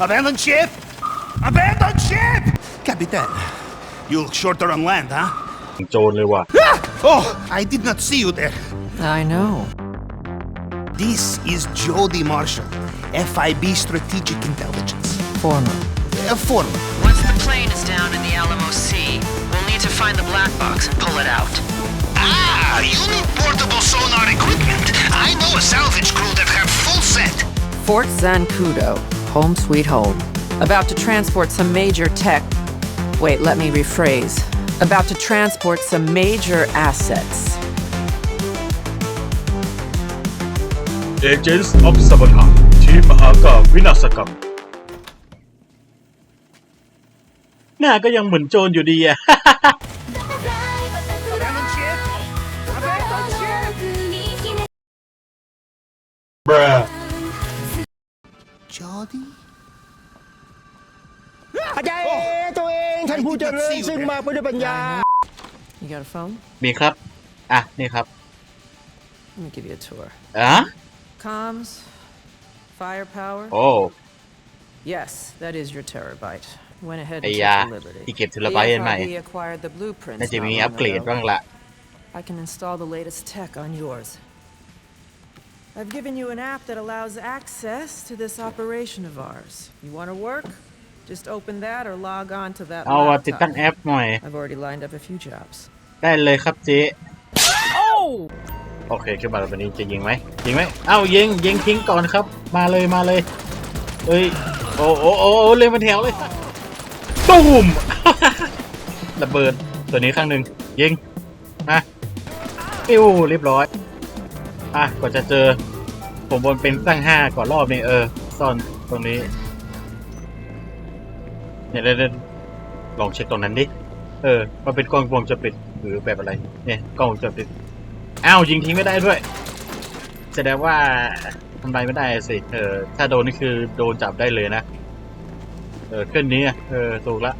Abandon ship! Abandon ship! Capitan, you look shorter on land, huh? โจรเลยว่ะ Ah! Oh, I did not see you there. I know. This is Jody Marshall, FIB Strategic Intelligence. Former. Uh, former. Once the plane is down in the Alamo Sea, we'll need to find the black box and pull it out. Ah, you need portable sonar equipment. I know a salvage crew that have full set. Fort Zancudo. Home sweet home. About to transport some major tech. Wait, let me rephrase. About to transport some major assets. Agents of Sabotage ทีมมหากาบวินาศกรรม หน้าก็ยังเหมือนโจรอยู่ดีอะ Jody? อาจารย์ตัวเองท่านผู้เจริญซึ่งมาไปด้วยปัญญา You got a phone? มีครับ อ่ะ นี่ครับ Let me give you a tour. อ่ะ Comms. Firepower. โอ้ Yes, that is your terabyte. Went ahead ไอ้ and ยา took delivery. ที่เก็บเทราไบต์อันใหม่ The FIB acquired the blueprints น่าจะ not มี long อัปเกรด ago. บ้างละ I can install the latest tech on yours. I've given you an app that allows access to this operation of ours. You want to work? Just open that or log on to that เอาอะติดตั้ง laptop. แอปหน่อย I've already lined up a few jobs. ได้เลยครับเจ๊โอเคขึ้นมาแล้ววันนี้จะยิงไหมยิงไหมเอ้ายิงยิงทิ้งก่อนครับ มาเลยมาเลยเอ้ยโอ้โอ้โอ้โอ้เลยเป็นแถวเลยตูมระเบิดตัวนี้ข้างหนึ่งยิงมาปิ้วเรียบร้อย อะกว่าจะเจอ ผมบนเป็นตั้งห้าก่อนรอบนี้เออ ซ่อนตรงนี้เนี่ยเดี๋ยวเดี๋ยวลองเช็คตรงนั้นดิ เออ มันเป็นกล้องวงจรปิดหรือแบบอะไร เนี่ยกล้องวงจรปิด อ้าวยิงทิ้งไม่ได้ด้วย แสดงว่าทำลายไม่ได้สิ เออ ถ้าโดนนี่คือโดนจับได้เลยนะ เออขึ้นนี้เออ ถูกละ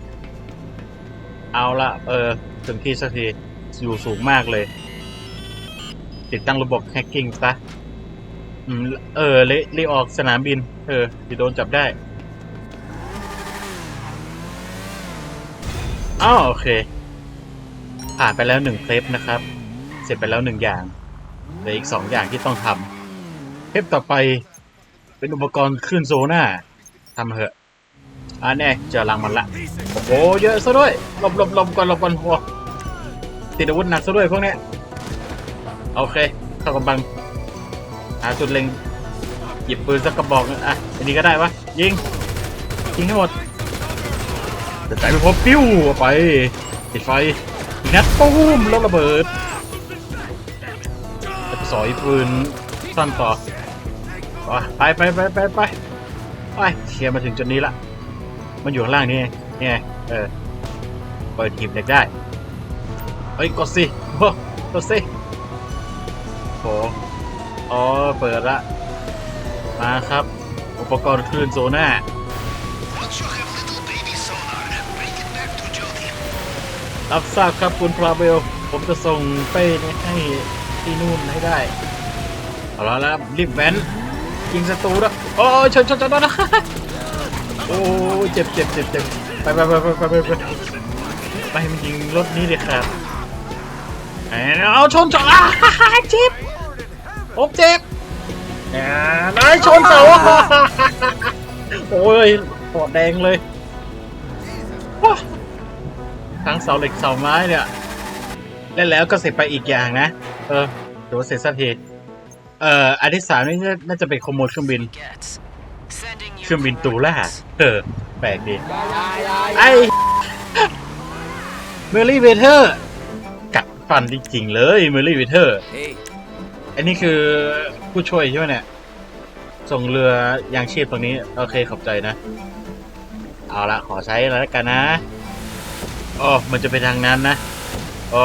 เอาละ เออ ถึงที่สักที อยู่สูงมากเลย ติดตั้งระบบแฮกกิ้งซะเออเละรีออกสนามบิน เออจะโดนจับได้อ้าวโอเค ผ่านไปแล้วหนึ่งเคลปนะครับ เสร็จไปแล้วหนึ่งอย่างเหลืออีกสองอย่างที่ต้องทำเคลปต่อไปเป็นอุปกรณ์คลื่นโซน่าทำเหอะอันนี้เจอรังมันละ โอ้โหเยอะซะด้วยหลบหลบหลบก่อนหลบก่อนโอ้ติดอาวุธหนักซะด้วยพวกเนี้ย โอเคเข้ากำบัง หาจุดเล็ง หยิบปืนสักกระบอกหนึ่งอะ อันนี้ก็ได้ปะยิง ยิงให้หมดจะใจไม่พบปิ้วออกไปติดไฟอีกนัดปุ้มแล้วระเบิดจะสอยปืนสั้นต่อไปไปไปไปไปไปเคลียร์มาถึงจุดนี้ละ มันอยู่ข้างล่างนี่ไงนี่ไงเออเปิดหีบเด็กได้ เฮ้ยกดสิโอ้กดสิ โองอ๋อเปิดละ มาครับ อุปกรณ์คลื่นโซน่า รับทราบครับคุณพราเบล ผมจะส่งเป้ให้ที่นู่นให้ได้ เอาละแล้วรีบแวนยิงศัตรูแล้วโอ้ชนชนชนนะโอ้เจ็บเจ็บเจ็บเจ็บไปไปไปไปไปไปไปมันยิงรถนี้เลยครับเอาชนชนอะเจ็บ ผมเจ็บอ่านายชนเสาโอ้ยปอดแดงเลยว้าทั้งเสาเหล็กเสาไม้เนี่ยเล่นแล้วก็เสร็จไปอีกอย่างนะ เออถือว่าเสร็จสักทีเอ่ออันที่สามนี่น่าจะเป็นขโมยเครื่องบิน Gets. Sending you เครื่องบินตูล่า coordinates. เออ แปลกดี ไอเมอรี่เวเทอร์กัดฟันจริงๆเลยเมอรี่เวเทอร์ อันนี้คือผู้ช่วยใช่ไหมเนี่ย ส่งเรือยางชีพตรงนี้ โอเคขอบใจนะ เอาละขอใช้แล้วกันนะโอ้มันจะไปทางนั้นนะโอ้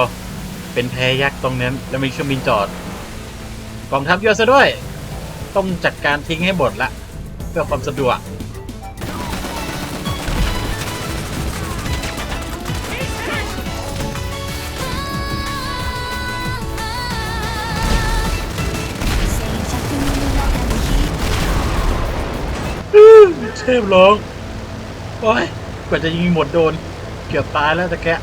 เป็นแพยักษ์ตรงนั้น แล้วมีเครื่องบินจอด กองทัพเยอะซะด้วย ต้องจัดการทิ้งให้หมดละ เพื่อความสะดวก เทพร้องโอ้ยกว่าจะยิงหมดโดน เกือบตายแล้วตะแกะ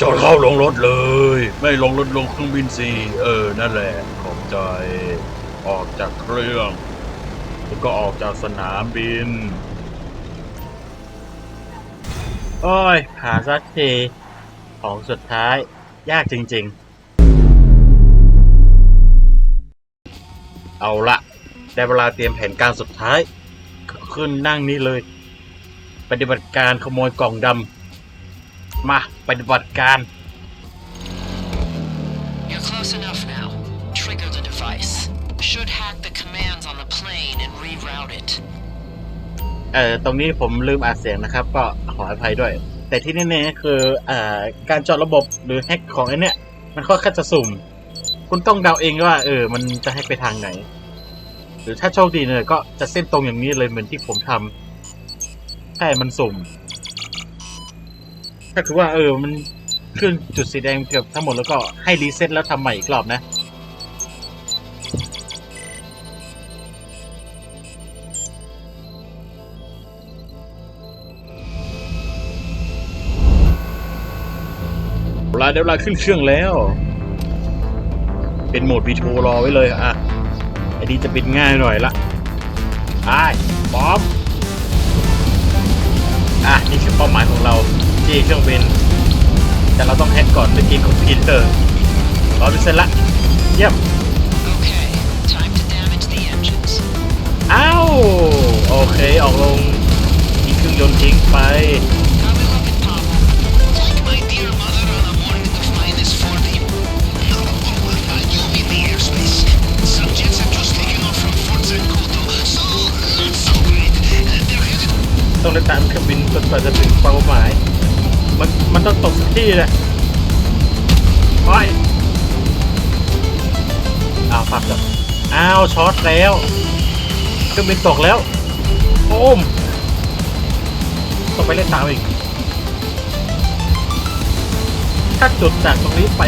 จอดเข้าลงรถเลย ไม่ลงรถลงเครื่องบินสิเออ นั่นแหละ ขอบใจ ออกจากเครื่อง แล้วก็ออกจากสนามบิน โอ้ยผ่านสักทีของสุดท้าย ยากจริง ๆ เอาละได้เวลาเตรียมแผนการสุดท้าย ขึ้นนั่งนี่เลย ปฏิบัติการขโมยกล่องดำมาปฏิบัติการ You're close enough now. Trigger the device. Should hack the commands on the plane and reroute it. เอ่อตรงนี้ผมลืมอัดเสียงนะครับ ก็ขออภัยด้วย แต่ที่แน่ๆคืออ่าการเจาะระบบหรือแฮกของไอ้เนี้ยมันค่อนข้างจะสุ่ม คุณต้องเดาเองว่า เออ มันจะให้ไปทางไหนห รือถ้าโชคดีเนี่ยก็จะเส้นตรงอย่างนี้เลยเหมือนที่ผมทำใช่มันสุ่มก็คือว่าเออมันขึ้นจุดสีแดงเกือบทั้งหมดแล้วก็ให้รีเซ็ตแล้วทำใหม่อีกรอบนะเวลาเดี๋ยวเวลาขึ้นเครื่องแล้ว เป็นโหมดวีโทรอไว้เลยอะ ไอ้ดีจะบินง่ายหน่อยละไปพร้อมอะนี่คือเป้าหมายของเราที่เครื่องบินแต่เราต้องแฮกก่อนเมื่อกี้คอมพิวเตอร์ร้อยเปอร์เซ็นต์ละเยี่ยม Okay, time to damage the engines. อ้าวโอเคออกลงมีเครื่องยนต์ทิ้งไป กว่าจะถึงเป้าหมาย มันมันต้องตกที่แหละไปอ้าวพักแล้วอ้าวช็อตแล้วเครื่องบินตกแล้วโอ้มต้องไปเล่นตามอีก ถ้าจุดจากตรงนี้ไป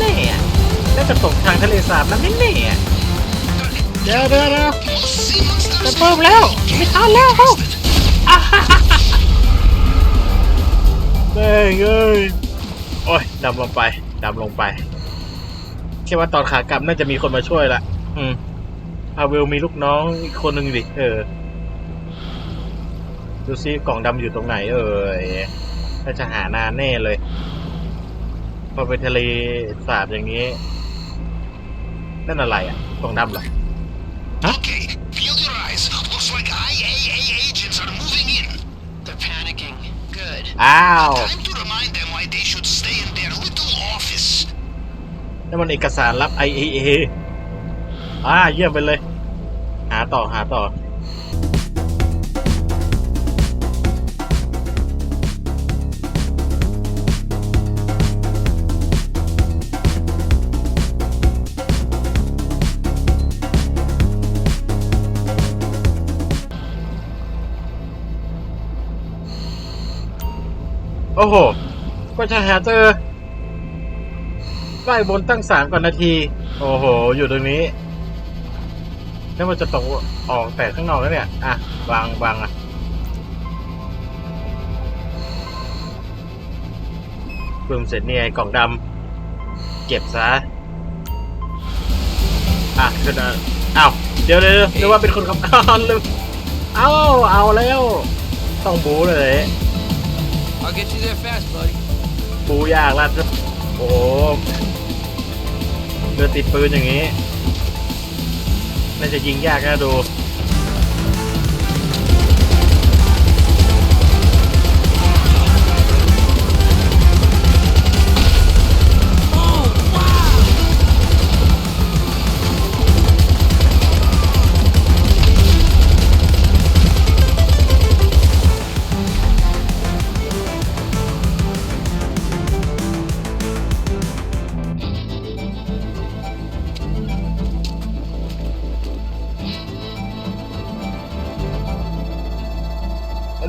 แน่ๆอะน่าจะตกทางทะเลสาบนั้นแน่อะเดี๋ยวเดี๋ยวเดี๋ยวจะเพิ่มแล้วไม่ทันแล้วเขา แม่งเอ้ยโอ้ยดำลงไปดำลงไปคิดว่าตอนขากลับน่าจะมีคนมาช่วยละอืมพาเวลมีลูกน้องอีกคนหนึ่งดิเออดูซิกล่องดำอยู่ตรงไหน เอ่ยน่าจะหานานแน่เลยพอไปทะเลสาบอย่างนี้นั่นอะไรอะกล่องดำเหรอ Okay, feel Good. อ้าว Time to remind them why they should stay in their little office. นั่นมันเอกสารรับ IAA อ่าเยี่ยมไปเลย หาต่อหาต่อ อ้โห ก็จะหาเจอป้ายบนตั้งสามกว่านาที โอ้โห อยู่ตรงนี้ แล้วมันจะตกออกแต่ข้างนอกแล้วเนี่ย อะ วางวางอะปึ้มเสร็จนี่ไงกล่องดำเก็บซะ อะขึ้นอะอ้าวเดี๋ยวเดี๋ยวเรียวนึกว่าเป็นคนขับกอนเลยเอ้าเอาแล้ว ต้องบูเลย I'll get you there fast, buddy. ปูยากลัดโอ้โหเรือติดปืนอย่างนี้ น่าจะยิงยากนะดู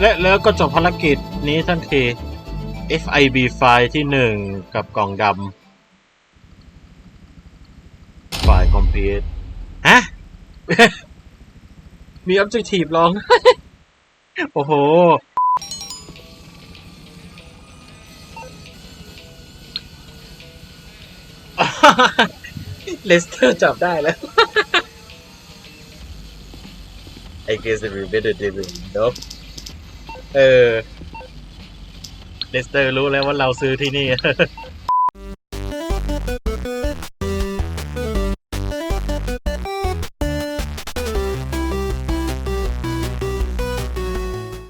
และแล้วก็จบภารกิจนี้ทันที FIB ไฟล์ที่หนึ่งกับกล่องดำไฟล์คอมพิวฮะ มีออบเจกตีฟลอง โอ้โห เลสเตอร์จับได้แล้ว I guess we better do it no เออเลสเตอร์รู้แล้วว่าเราซื้อที่นี่